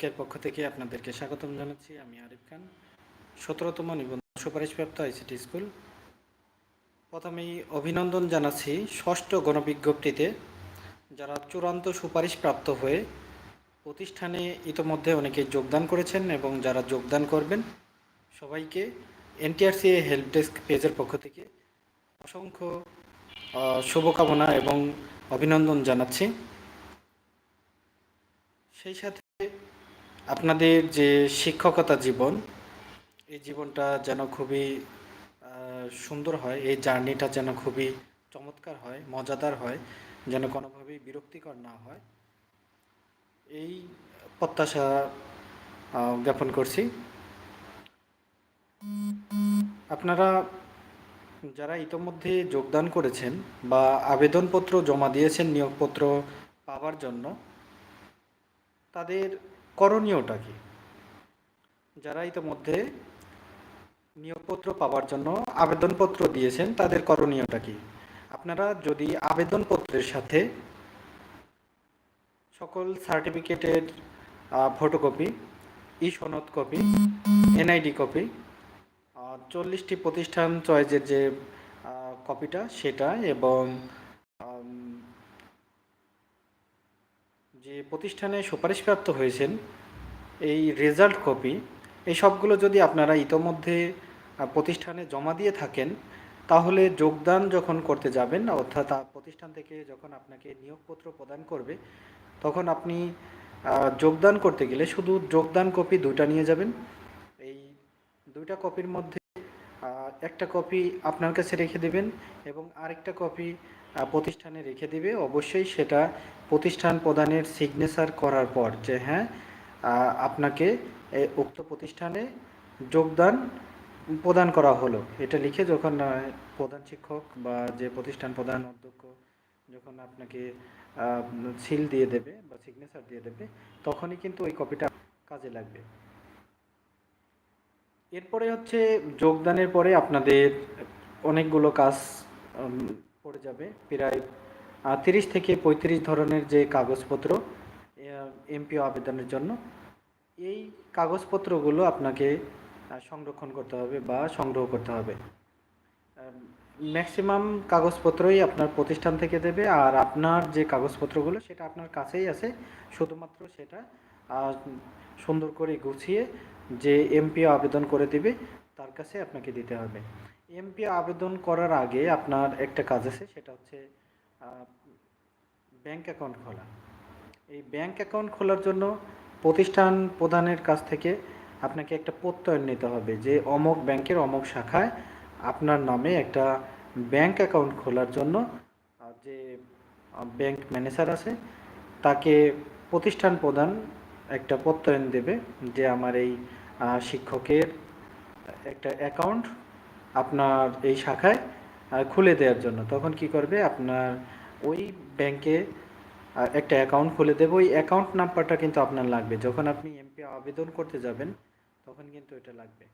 ডেস্কের পক্ষ থেকে আপনাদেরকে স্বাগতম জানাচ্ছি। আমি আরিফ খান, সতেরোতম নিবন্ধন সুপারিশপ্রাপ্ত আইসিটি স্কুল। প্রথমেই অভিনন্দন জানাচ্ছি ষষ্ঠ গণবিজ্ঞপ্তিতে যারা চূড়ান্ত সুপারিশপ্রাপ্ত হয়ে প্রতিষ্ঠানে ইতোমধ্যে অনেকে যোগদান করেছেন এবং যারা যোগদান করবেন, সবাইকে এনটিআরসি হেল্প ডেস্ক পেজের পক্ষ থেকে অসংখ্য শুভকামনা এবং অভিনন্দন জানাচ্ছি। সেই সাথে আপনাদের যে শিক্ষকতা জীবন, এই জীবনটা যেন খুবই সুন্দর হয়, এই জার্নিটা যেন খুবই চমৎকার হয়, মজাদার হয়, যেন কোনোভাবেই বিরক্তিকর না হয়। এই প্রত্যাশা জ্ঞাপন করছি। আপনারা যারা ইতোমধ্যে যোগদান করেছেন বা আবেদনপত্র জমা দিয়েছেন, নিয়োগপত্র পাওয়ার জন্য, তাদের করণীয়টা কি? যারা ইতোমধ্যে নিয়োগপত্র পাওয়ার জন্য আবেদনপত্র দিয়েছেন, তাদের করণীয়টা কি? আপনারা যদি আবেদনপত্রের সাথে সকল সার্টিফিকেটের ফটোকপি, ই সনদ কপি, এনআইডি কপি চল্লিশটি প্রতিষ্ঠান চয়েসের যে কপিটা সেটা এবং আম, যে প্রতিষ্ঠানে সুপারিশপ্রাপ্ত হয়েছেন, এই রেজাল্ট কপি এই সবগুলো যদি আপনারা ইতোমধ্যে প্রতিষ্ঠানে জমা দিয়ে থাকেন, তাহলে যোগদান যখন করতে যাবেন, অর্থাৎ প্রতিষ্ঠান থেকে যখন আপনাকে নিয়োগপত্র প্রদান করবে, তখন আপনি যোগদান করতে গেলে শুধু যোগদান কপি দুইটা নিয়ে যাবেন। এই দুইটা কপির মধ্যে একটা কপি আপনার কাছে রেখে দেবেন এবং আরেকটা কপি প্রতিষ্ঠানে রেখে দিবে। অবশ্যই সেটা প্রতিষ্ঠান প্রদানের সিগনেচার করার পর যে হ্যাঁ আপনাকে উক্ত প্রতিষ্ঠানে যোগদান প্রদান করা হলো। এটা লিখে যখন প্রধান শিক্ষক বা যে প্রতিষ্ঠান প্রধান অধ্যক্ষ যখন আপনাকে সিল দিয়ে দেবে বা সিগনেচার দিয়ে দেবে, তখনই কিন্তু ওই কপিটা কাজে লাগবে। এরপরে হচ্ছে যোগদানের পরে আপনাদের অনেকগুলো কাজ পড়ে যাবে। প্রায় তিরিশ থেকে পঁয়ত্রিশ ধরনের যে কাগজপত্র এমপিও আবেদনের জন্য, এই কাগজপত্রগুলো আপনাকে সংরক্ষণ করতে হবে বা সংগ্রহ করতে হবে। ম্যাক্সিমাম কাগজপত্রই আপনার প্রতিষ্ঠান থেকে দেবে আর আপনার যে কাগজপত্রগুলো, সেটা আপনার কাছেই আছে। শুধুমাত্র সেটা সুন্দর করে গুছিয়ে যে এমপিও আবেদন করে দিবে, তার কাছে আপনাকে দিতে হবে। এমপিও আবেদন করার আগে আপনার একটা কাজ আছে, সেটা হচ্ছে ব্যাংক অ্যাকাউন্ট খোলা। এই ব্যাংক অ্যাকাউন্ট খোলার জন্য প্রতিষ্ঠান প্রধানের কাছ থেকে আপনাকে একটা প্রত্যয়ন নিতে হবে যে অমক ব্যাংকের অমক শাখায় আপনার নামে একটা ব্যাংক অ্যাকাউন্ট খোলার জন্য যে ব্যাংক ম্যানেজার আছে, তাকে প্রতিষ্ঠান প্রধান একটা প্রত্যয়ন দেবে যে আমার এই শিক্ষকের একটা অ্যাকাউন্ট আপনার এই শাখায় খুলে দেওয়ার জন্য। তখন কি করবে? আপনার ওই ব্যাংকে একটা অ্যাকাউন্ট খুলে দেবে। ওই অ্যাকাউন্ট নাম্বারটা কিন্তু আপনার লাগবে। যখন আপনি এমপি আবেদন করতে যাবেন, তখন কিন্তু এটা লাগবে।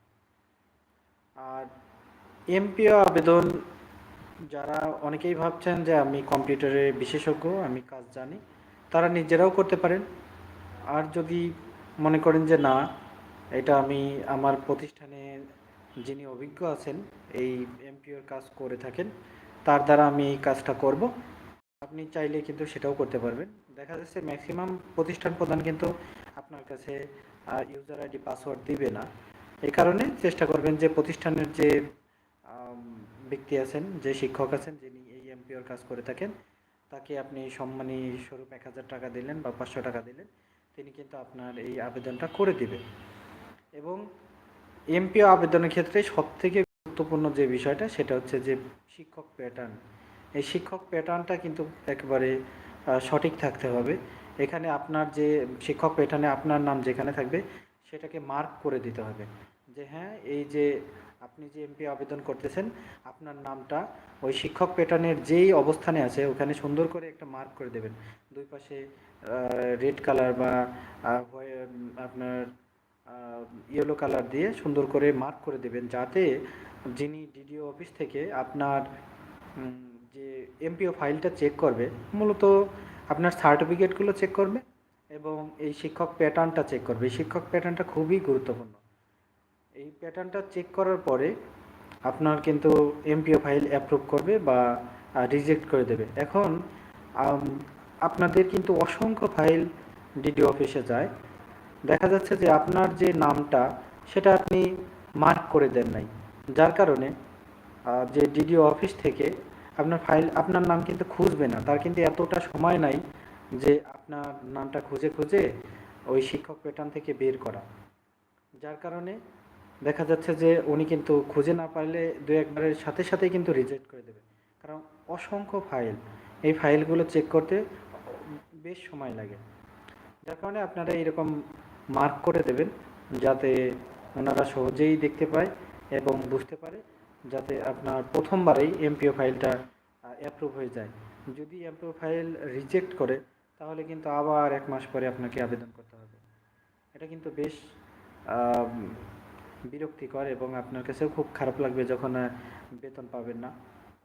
আর এমপিও আবেদন, যারা অনেকেই ভাবছেন যে আমি কম্পিউটারে বিশেষজ্ঞ, আমি কাজ জানি, তারা নিজেরাও করতে পারেন। আর যদি মনে করেন যে না, এটা আমি আমার প্রতিষ্ঠানে যিনি অভিজ্ঞ আছেন, এই এমপিওর কাজ করে থাকেন, তার দ্বারা আমি এই কাজটা করব। আপনি চাইলে কিন্তু সেটাও করতে পারবেন। দেখা যাচ্ছে ম্যাক্সিমাম প্রতিষ্ঠান প্রধান কিন্তু আপনার কাছে ইউজার আইডি পাসওয়ার্ড দিবে না। এই কারণে চেষ্টা করবেন যে প্রতিষ্ঠানের যে ব্যক্তি আছেন, যে শিক্ষক আছেন, যিনি এই এমপিওর কাজ করে থাকেন, তাকে আপনি সম্মানী স্বরূপ এক হাজার টাকা দিলেন বা পাঁচশো টাকা দিলেন, তিনি কিন্তু আপনার এই আবেদনটা করে দিবে। এবং এমপিও আবেদনের ক্ষেত্রে সবথেকে গুরুত্বপূর্ণ যে বিষয়টা, সেটা হচ্ছে যে শিক্ষক প্যাটার্ন এই শিক্ষক প্যাটার্নটা কিন্তু একেবারে সঠিক থাকতে হবে। এখানে আপনার যে শিক্ষক প্যাটার্নে আপনার নাম যেখানে থাকবে, সেটাকে মার্ক করে দিতে হবে। যে হ্যাঁ এই যে আপনি যে এমপি আবেদন করতেছেন, আপনার নামটা ওই শিক্ষক প্যাটার্নের যেই অবস্থানে আছে, ওখানে সুন্দর করে একটা মার্ক করে দেবেন। দুই পাশে রেড কালার বা আপনার ইয়েলো কালার দিয়ে সুন্দর করে মার্ক করে দেবেন যাতে যিনি ডিডিও অফিস থেকে আপনার যে এমপিও ফাইলটা চেক করবে, মূলত আপনার সার্টিফিকেটগুলো চেক করবে এবং এই শিক্ষক প্যাটার্নটা চেক করবে। শিক্ষক প্যাটার্নটা খুবই গুরুত্বপূর্ণ। এই প্যাটার্নটা চেক করার পরে আপনার কিন্তু এমপিও ফাইল অ্যাপ্রুভ করবে বা রিজেক্ট করে দেবে। এখন আপনাদের কিন্তু অসংখ্য ফাইল ডিডি অফিসে যায়। দেখা যাচ্ছে যে আপনার যে নামটা, সেটা আপনি মার্ক করে দেন নাই। যার কারণে যে ডিডিও অফিস থেকে আপনার ফাইল আপনার নাম কিন্তু খুঁজবে না। তার কিন্তু এতটা সময় নাই যে আপনার নামটা খুঁজে খুঁজে ওই শিক্ষক প্যাটার্ন থেকে বের করা। যার কারণে দেখা যাচ্ছে যে উনি কিন্তু খুঁজে না পারলে দু একবারের সাথে সাথেই কিন্তু রিজেক্ট করে দেবে। কারণ অসংখ্য ফাইল এই ফাইলগুলো চেক করতে বেশ সময় লাগে। যার কারণে আপনারা এরকম মার্ক করে দেবেন যাতে ওনারা সহজেই দেখতে পায় এবং বুঝতে পারে যাতে আপনার প্রথমবারেই এমপিও ফাইলটা অ্যাপ্রুভ হয়ে যায়। যদি এমপিও ফাইল রিজেক্ট করে, তাহলে কিন্তু আবার এক মাস পরে আপনাকে আবেদন করতে হবে। এটা কিন্তু বেশ বিরক্তিকর এবং আপনার কাছেও খুব খারাপ লাগবে যখন বেতন পাবেন না।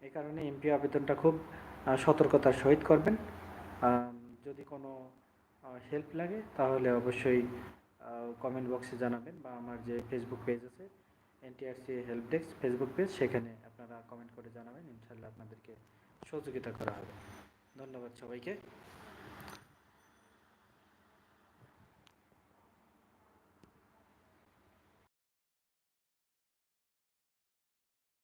এই কারণে এমপিও আবেদনটা খুব সতর্কতার সহিত করবেন। যদি কোনো হেল্প লাগে, তাহলে অবশ্যই কমেন্ট বক্সে জানাবেন বা আমার যে ফেসবুক পেজ আছে NTRC help desk Facebook page সেখানে আপনারা কমেন্ট করে জানাবেন ইনশাল্লাহ আপনাদেরকে সহযোগিতা করা হবে। ধন্যবাদ সবাইকে।